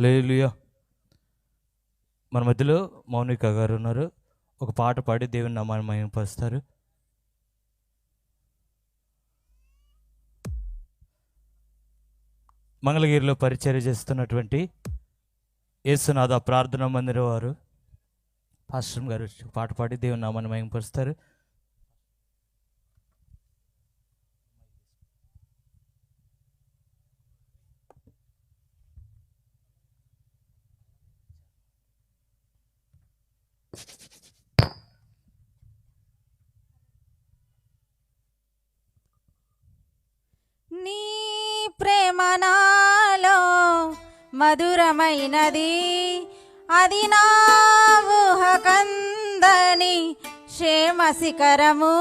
లేలుయా మన మధ్యలో మౌనిక గారు ఉన్నారు. ఒక పాట పాడి దేవుని నామాన్ని మహిమపరుస్తారు మంగళగిరిలో పరిచర్య చేస్తున్నటువంటి యేసునాథ ప్రార్థన మందిరం వారు. పాస్టర్ గారు పాట పాడి దేవుని నామాన్ని మహిమపరుస్తారు నీ ప్రేమ నాలో మధురమైనది అది నా ఊహకందని క్షేమ శిఖరము